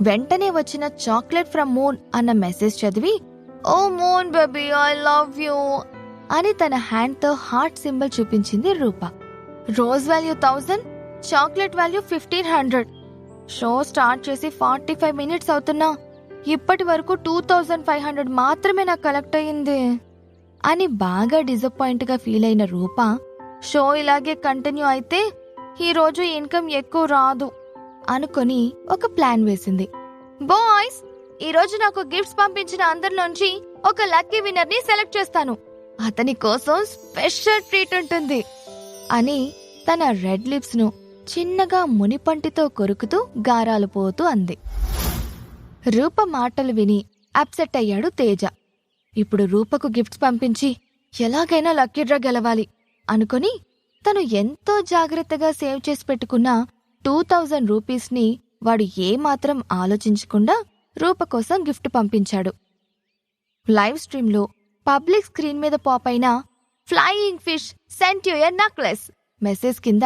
వెంటనే వచ్చిన chocolate from moon అన్న మెసేజ్ చదివి ఓ moon baby I love you అని తన హ్యాండ్తో హార్ట్ సింబల్ చూపించింది Roopa. Rose value thousand chocolate value fifteen hundred. Show start చేసి ఫార్టీ ఫైవ్ మినిట్స్ అవుతున్నా. ఇప్పటి వరకు టూ థౌజండ్ ఫైవ్ హండ్రెడ్ మాత్రమే నాకు కలెక్ట్ అయ్యింది అని బాగా డిసప్పాయింట్గా ఫీల్ అయిన రూప షో ఇలాగే కంటిన్యూ అయితే ఈ రోజు ఇన్కమ్ ఎక్కువ రాదు. అనుకొని ఒక ప్లాన్ వేసింది. బాయ్స్ ఈ రోజు నాకు గిఫ్ట్స్ పంపించిన అందరిలోంచి ఒక లక్కీ విన్నర్ని సెలెక్ట్ చేస్తాను. అతని కోసం స్పెషల్ ట్రీట్ ఉంటుంది అని తన రెడ్ లిప్స్ను చిన్నగా మునిపంటితో కొరుకుతూ గారాలు పోతూ అంది. రూప మాటలు విని అప్సెట్ అయ్యాడు తేజ. ఇప్పుడు రూపకు గిఫ్ట్స్ పంపించి ఎలాగైనా లక్కీ డ్రా గెలవాలి అనుకొని తను ఎంతో జాగ్రత్తగా సేవ్ చేసి పెట్టుకున్న టూ థౌజండ్ రూపీస్ని వాడు ఏమాత్రం ఆలోచించకుండా రూప కోసం గిఫ్ట్ పంపించాడు. లైవ్ స్ట్రీమ్లో పబ్లిక్ స్క్రీన్ మీద పాప్ అయిన flying fish sent you necklace. Message కింద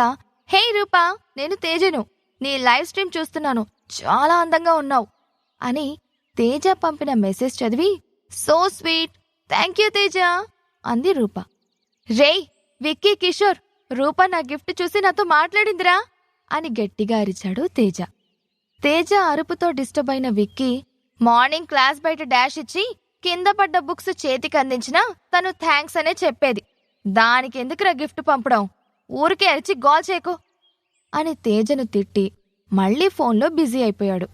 హే రూపా నేను తేజను. నీ లైవ్ స్ట్రీమ్ చూస్తున్నాను. చాలా అందంగా ఉన్నావు. అని తేజ పంపిన మెసేజ్ చదివి so sweet. Thank you Teja. అంది రూప. రేయ్ విక్కీ కిషోర్ రూప నా గిఫ్ట్ చూసి నాతో మాట్లాడిందిరా. అని గట్టిగా అరిచాడు తేజ. తేజ అరుపుతో డిస్టర్బ్ అయిన విక్కీ మార్నింగ్ క్లాస్ బయట డాష్ ఇచ్చి కింద పడ్డ బుక్స్ చేతికి అందించినా తను థ్యాంక్స్ అనే చెప్పేది. దానికి ఎందుకురా గిఫ్ట్ పంపడం? ఊరికే అరిచి గోల్ చేయకు! అని తేజను తిట్టి మళ్ళీ ఫోన్లో బిజీ అయిపోయాడు.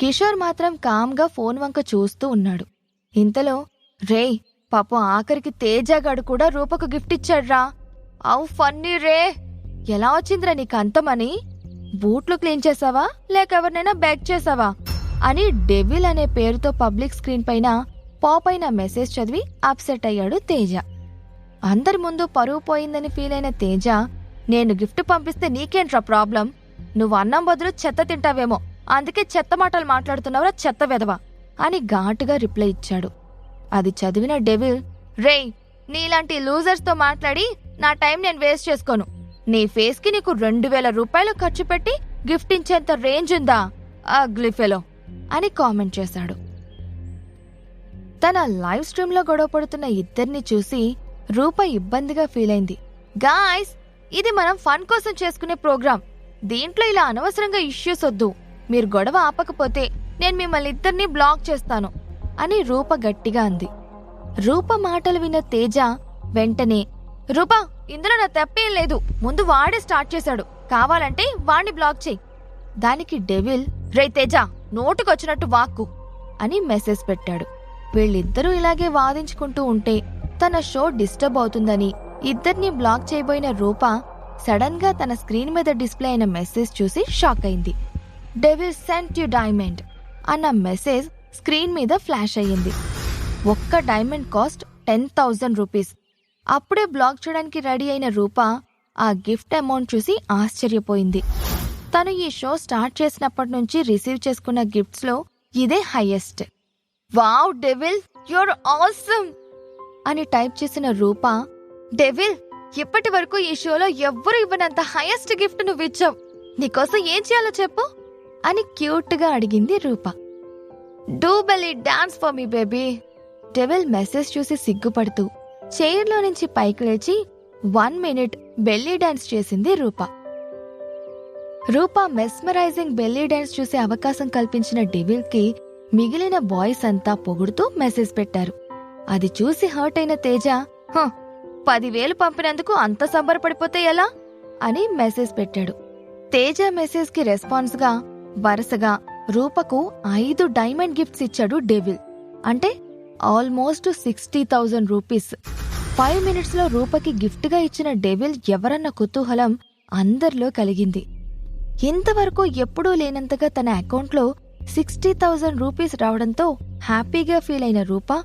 కిషోర్ మాత్రం కామ్గా ఫోన్ వంక చూస్తూ ఉన్నాడు. ఇంతలో రేయ్ పాపం ఆఖరికి తేజగాడు కూడా రూపకు గిఫ్ట్ ఇచ్చాడ్రా! అవు ఫన్నీ రే! ఎలా వచ్చిందిరా నీకు అంతమని బూట్లు క్లీన్ చేసావా? లేక ఎవరినైనా బ్యాక్ చేసావా? అని డెవిల్ అనే పేరుతో పబ్లిక్ స్క్రీన్ పైన పాప్ అయిన మెసేజ్ చదివి అప్సెట్ అయ్యాడు తేజ. అందరి ముందు పరువు పోయిందని ఫీల్ అయిన తేజ నేను గిఫ్ట్ పంపిస్తే నీకేంట్రా ప్రాబ్లం? నువ్వు అన్నం బదులు చెత్త తింటావేమో అందుకే చెత్త మాటలు మాట్లాడుతున్నావురా చెత్త వెదవా అని ఘాటుగా రిప్లై ఇచ్చాడు. అది చదివిన డెవిల్ రేయ్ నీలాంటి లూజర్స్తో మాట్లాడి నా టైం నేను వేస్ట్ చేసుకోను. నీ ఫేస్కి నీకు రెండు వేల రూపాయలు ఖర్చు పెట్టి గిఫ్ట్ ఇచ్చేంత రేంజ్ ఉందా? అగ్లిఫెలో అని కామెంట్ చేశాడు. తన లైవ్ స్ట్రీమ్లో గొడవ పడుతున్న ఇద్దరిని చూసి రూప ఇబ్బందిగా ఫీల్ అయింది. గాయ్స్ ఇది మనం ఫన్ కోసం చేసుకునే ప్రోగ్రాం. దీంట్లో ఇలా అనవసరంగా ఇష్యూస్ వద్దు. మీరు గొడవ ఆపకపోతే నేను మిమ్మల్ని ఇద్దరిని బ్లాక్ చేస్తాను అని రూప గట్టిగా అంది. రూప మాటలు విన్న తేజ వెంటనే రూపా ఇందులో నా తప్పేం లేదు. ముందు వాడే స్టార్ట్ చేశాడు. కావాలంటే వాణ్ణి బ్లాక్ చేయి. దానికి డెవిల్ రే తేజ నోటుకొచ్చినట్టు వాక్కు అని మెసేజ్ పెట్టాడు. వీళ్ళిద్దరూ ఇలాగే వాదించుకుంటూ ఉంటే తన షో డిస్టర్బ్ అవుతుందని ఇద్దరిని బ్లాక్ చేయబోయిన రూప సడన్గా తన స్క్రీన్ మీద డిస్ప్లే అయిన మెసేజ్ చూసి షాక్ అయింది. డెవిల్ సెంట్ యు డైమండ్ అన్న మెసేజ్ స్క్రీన్ మీద ఫ్లాష్ అయ్యింది. ఒక్క diamond cost ten thousand rupees. అప్పుడే బ్లాక్ చేయడానికి రెడీ అయిన రూప ఆ గిఫ్ట్ అమౌంట్ చూసి ఆశ్చర్యపోయింది. తను ఈ షో స్టార్ట్ చేసినప్పటి నుంచి రిసీవ్ చేసుకున్న గిఫ్ట్స్లో ఇదే highest. Wow Devil your awesome! అని టైప్ చేసిన రూప డెవిల్ ఇప్పటి వరకు ఈ షోలో ఎవ్వరు ఇవ్వనంత హైయెస్ట్ గిఫ్ట్ నువ్వు ఇచ్చావు. నీకోసం ఏం చేయాలో చెప్పు అని క్యూట్గా అడిగింది Rupa. Do belly dance for me baby! Devil message చూసి సిగ్గుపడుతూ చైర్లో నుంచి పైకి లేచి వన్ మినిట్ బెల్లీ డాన్స్ చేసింది Rupa. Rupa mesmerising belly dance చూసే అవకాశం కల్పించిన డెవిల్కి మిగిలిన బాయ్స్ అంతా పొగుడుతూ మెసేజ్ పెట్టారు. అది చూసి హర్ట్ అయిన తేజ పదివేలు పంపినందుకు అంత సంబరపడిపోతే ఎలా? అని మెసేజ్ పెట్టాడు. తేజ మెసేజ్కి రెస్పాన్స్గా వరుసగా రూపకు ఐదు డైమండ్ గిఫ్ట్స్ ఇచ్చాడు డెవిల్. అంటే almost sixty thousand rupees. Five మినిట్స్లో రూపకి గిఫ్ట్గా ఇచ్చిన డెవిల్ ఎవరన్న కుతూహలం అందరిలో కలిగింది. ఇంతవరకు ఎప్పుడూ లేనంతగా తన అకౌంట్లో సిక్స్టీ థౌజండ్ రూపీస్ రావడంతో హ్యాపీగా ఫీల్ అయిన Rupa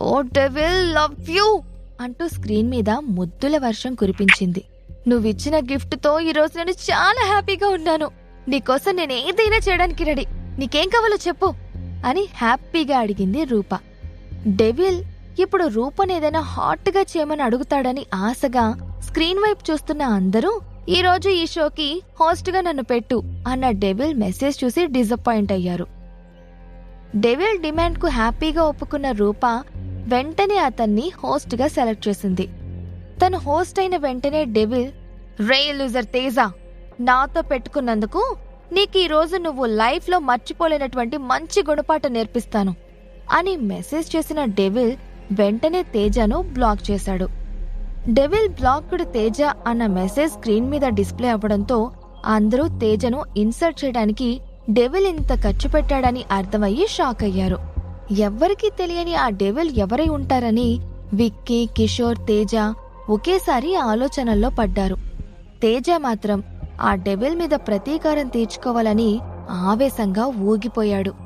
oh Devil love you! అంటూ స్క్రీన్ మీద ముద్దుల వర్షం కురిపించింది. నువ్విచ్చిన గిఫ్ట్తో ఈరోజు నేను చాలా హ్యాపీగా ఉన్నాను. నీకోసం నేను ఏదైనా చేయడానికి రెడీ. నీకేం కావాలో చెప్పు అని హ్యాపీగా అడిగింది రూప. డెవిల్ ఇప్పుడు రూపను ఏదైనా హాట్గా చేయమని అడుగుతాడని ఆశగా స్క్రీన్ వైపు చూస్తున్న అందరూ ఈ రోజు ఈ షోకి హోస్ట్గా నన్ను పెట్టు అన్న డెవిల్ మెసేజ్ చూసి డిసప్పాయింట్ అయ్యారు. డెవిల్ డిమాండ్కు హ్యాపీగా ఒప్పుకున్న రూప వెంటనే అతన్ని హోస్ట్గా సెలెక్ట్ చేసింది. తను హోస్ట్ అయిన వెంటనే డెవిల్ రే లూజర్ తేజ నాతో పెట్టుకున్నందుకు నీకు ఈ రోజు నువ్వు లైఫ్లో మర్చిపోలేనటువంటి మంచి గుణపాఠం నేర్పిస్తాను అని మెసేజ్ చేసిన డెవిల్ వెంటనే తేజను బ్లాక్ చేశాడు. డెవిల్ బ్లాక్డ్ తేజ అన్న మెసేజ్ స్క్రీన్ మీద డిస్ప్లే అవ్వడంతో అందరూ తేజను ఇన్సర్ట్ చేయడానికి డెవిల్ ఇంత ఖర్చు పెట్టాడని అర్థమయ్యి షాక్ అయ్యారు. ఎవ్వరికీ తెలియని ఆ డెవిల్ ఎవరై ఉంటారని విక్కీ కిషోర్ తేజ ఒకేసారి ఆలోచనల్లో పడ్డారు. తేజ మాత్రం ఆ డెవిల్ మీద ప్రతీకారం తీర్చుకోవాలని ఆవేశంగా ఊగిపోయాడు.